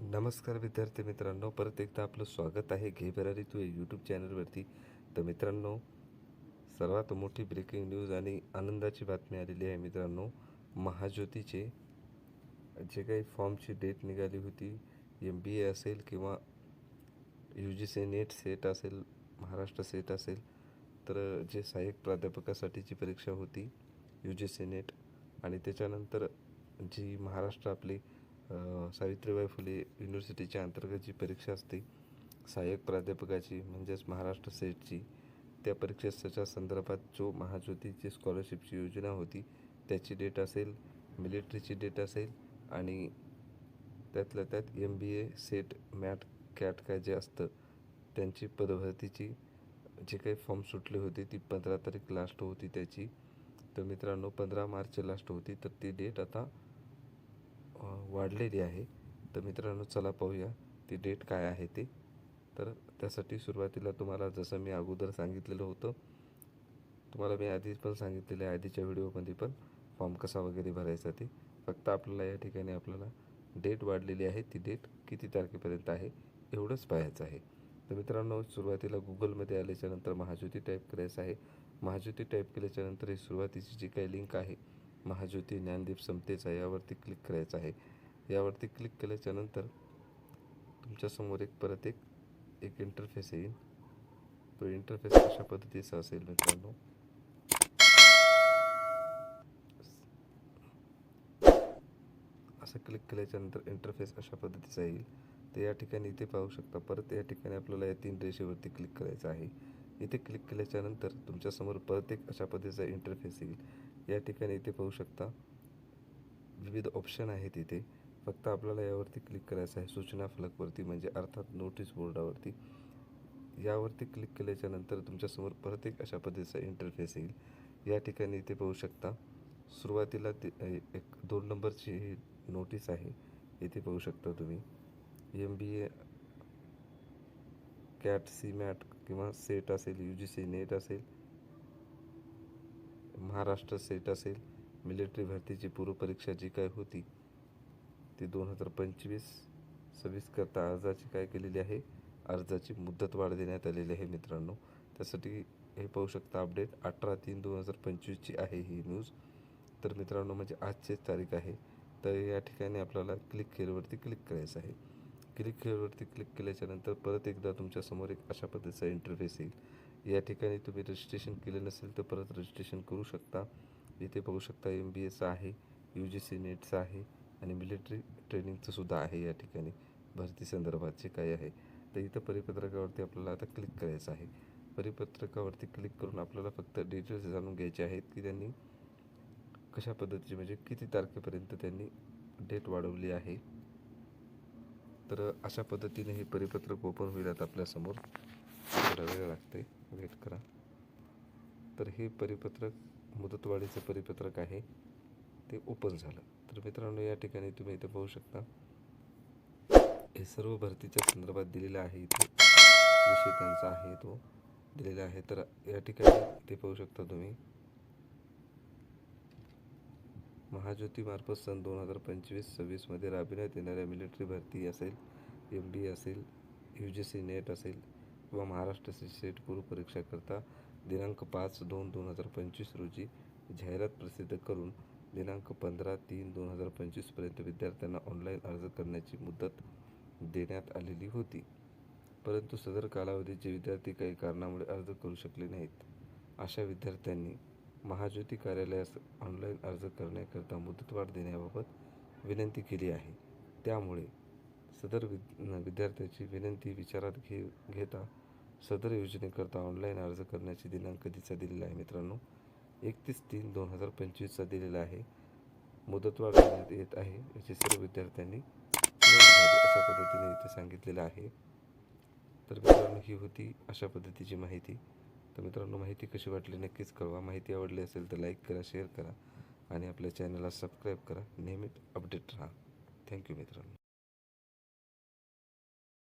नमस्कार विद्यार्थी मित्रांनो परत एकदा आपलं स्वागत आहे घे भरारी तू यूट्यूब चॅनलवरती तर मित्रांनो सर्वात मोठी ब्रेकिंग न्यूज आणि आनंदाची बातमी आलेली आहे मित्रांनो महाज्योतीचे. जे काही फॉर्मची डेट निघाली होती एम बी ए असेल किंवा U G C NET SET असेल महाराष्ट्र सेट असेल तर जे सहाय्यक प्राध्यापकासाठीची परीक्षा होती यू जी सी नेट आणि त्याच्यानंतर जी महाराष्ट्र आपली सावित्रीबाई फुले युनिव्हर्सिटीच्या अंतर्गत जी परीक्षा असते सहाय्यक प्राध्यापकाची म्हणजेच महाराष्ट्र सेटची त्या परीक्षेच्या संदर्भात जो महाज्योतीची स्कॉलरशिपची योजना होती त्याची डेट असेल मिलिटरीची डेट असेल आणि त्यातल्या त्यात M B A SET MAT CAT काय जे असतं त्यांची पदभरतीची जे काही फॉर्म सुटले होते ती पंधरा तारीख लास्ट होती त्याची. तर मित्रांनो पंधरा मार्च लास्ट होती तर ती डेट आता वाढलेली आहे. तर मित्रांनो चला पाहूया ती डेट काय आहे ते. तर त्यासाठी सुरुवातीला तुम्हाला जसं मी अगोदर सांगितलेलं होतं तुम्हाला मी आधीच पण सांगितलेलं आहे आधीच्या व्हिडिओमध्ये पण फॉर्म कसा वगैरे भरायचा ते. फक्त आपल्याला या ठिकाणी आपल्याला डेट वाढलेली आहे ती डेट किती तारखेपर्यंत आहे एवढंच पाहायचं आहे. तर मित्रांनो सुरुवातीला गुगलमध्ये आल्याच्यानंतर महाज्योती टाईप करायचं आहे. महाज्योती टाईप केल्याच्यानंतर ही सुरुवातीची जी काही लिंक आहे महाज्योती ज्ञानदीप समतेचा यावरती क्लिक करायचा आहे. यावरती क्लिक केल्याच्यानंतर तुमच्यासमोर एक परत एक एक इंटरफेस येईल. तो इंटरफेस कशा पद्धतीचा असेल मित्रांनो? असं क्लिक केल्याच्यानंतर इंटरफेस अशा पद्धतीचा येईल. तर या ठिकाणी इथे पाहू शकता. परत या ठिकाणी आपल्याला या तीन रेषेवरती क्लिक करायचं आहे. इथे क्लिक केल्याच्यानंतर तुमच्यासमोर परत एक अशा पद्धतीचा इंटरफेस येईल. या ठिकाणी इथे पाहू शकता. विविध ऑप्शन आहेत इथे. फक्त आपल्याला यावरती क्लिक करायचं आहे. सूचना फलकवरती म्हणजे अर्थात नोटीस बोर्डावरती यावरती क्लिक केल्याच्यानंतर तुमच्यासमोर परत एक अशा पद्धतीचा इंटरफेस येईल. या ठिकाणी इथे पाहू शकता. सुरुवातीला ते एक दोन नंबरची ही नोटीस आहे. इथे पाहू शकता तुम्ही. M B A CAT C MAT किंवा सेट असेल यू जी सी नेट असेल महाराष्ट्र सेट असेल मिलिटरी भरतीची पूर्वपरीक्षा जी काय होती ती दोन हजार पंचवीस सव्वीस करता अर्जाची काय केलेली आहे अर्जाची मुदतवाढ देण्यात आलेली आहे मित्रांनो. त्यासाठी हे पाहू शकता अपडेट अठरा तीन दोन हजार पंचवीसची आहे ही न्यूज तर मित्रांनो म्हणजे आजचीच तारीख आहे. तर या ठिकाणी आपल्याला क्लिक खेळवरती क्लिक करायचं आहे. क्लिक खेळवरती क्लिक केल्याच्यानंतर परत एकदा तुमच्यासमोर एक अशा पद्धतीचा इंटरफेस येईल. या ठिकाणी तुम्ही रजिस्ट्रेशन केलं नसेल तर परत रजिस्ट्रेशन करू शकता. इथे बघू शकता एम बी एचं आहे यू जी सी नेटचं आहे आणि मिलिटरी ट्रेनिंगचं सुद्धा आहे या ठिकाणी. भरती संदर्भात जे काही आहे. तर इथं परिपत्रकावरती आपल्याला आता क्लिक करायचं आहे. परिपत्रकावरती क्लिक करून आपल्याला फक्त डिटेल्स जाणून घ्यायचे आहेत की त्यांनी कशा पद्धतीचे म्हणजे किती तारखेपर्यंत त्यांनी डेट वाढवली आहे. तर अशा पद्धतीने हे परिपत्रक ओपन होईल आता आपल्यासमोर. थोडा वेळ लागते. वेट करा. तर हे परिपत्रक मुदतवाढीचं परिपत्रक आहे. ते ओपन झालं. तर मित्रांनो या ठिकाणी तुम्ही इथे पाहू शकता. हे सर्व भरतीच्या संदर्भात दिलेलं आहे इथे. विषय त्यांचा आहे तो दिलेला आहे. तर या ठिकाणी इथे पाहू शकता तुम्ही. महाज्योतीमार्फत सन दोन हजार पंचवीस सव्वीसमध्ये राबविण्यात येणाऱ्या मिलिटरी भरती असेल एम बी असेल यू जी सी नेट असेल किंवा महाराष्ट्र सी सेट पूर्वपरीक्षाकरता दिनांक पाच दोन दोन हजार पंचवीस रोजी जाहिरात प्रसिद्ध करून दिनांक पंधरा तीन दोन हजार पंचवीसपर्यंत विद्यार्थ्यांना ऑनलाईन अर्ज करण्याची मुदत देण्यात आलेली होती. परंतु सदर कालावधीचे विद्यार्थी काही कारणामुळे अर्ज करू शकले नाहीत. अशा विद्यार्थ्यांनी महाज्योती कार्यालयास ऑनलाईन अर्ज करण्याकरता मुदतवाढ देण्याबाबत विनंती केली आहे. त्यामुळे सदर विद विद्यार्थ्याची विनंती विचारात घे घेता सदर योजनेकरता ऑनलाईन अर्ज करण्याची दिनांक तिचा दिलेला आहे मित्रांनो? एकतीस तीन दोन हजार पंचवीसचा दिलेला आहे. मुदतवाढ देण्यात येत आहे. याची सर्व विद्यार्थ्यांनी अशा पद्धतीने इथे सांगितलेलं आहे. तर मित्रांनो ही होती अशा पद्धतीची माहिती. तर मित्रांनो माहिती कशी वाटली नक्कीच कळवा. माहिती आवडली असेल तर लाईक करा शेअर करा आणि आपल्या चॅनलला सबस्क्राईब करा. नेहमीच अपडेट राहा. थँक्यू मित्रांनो.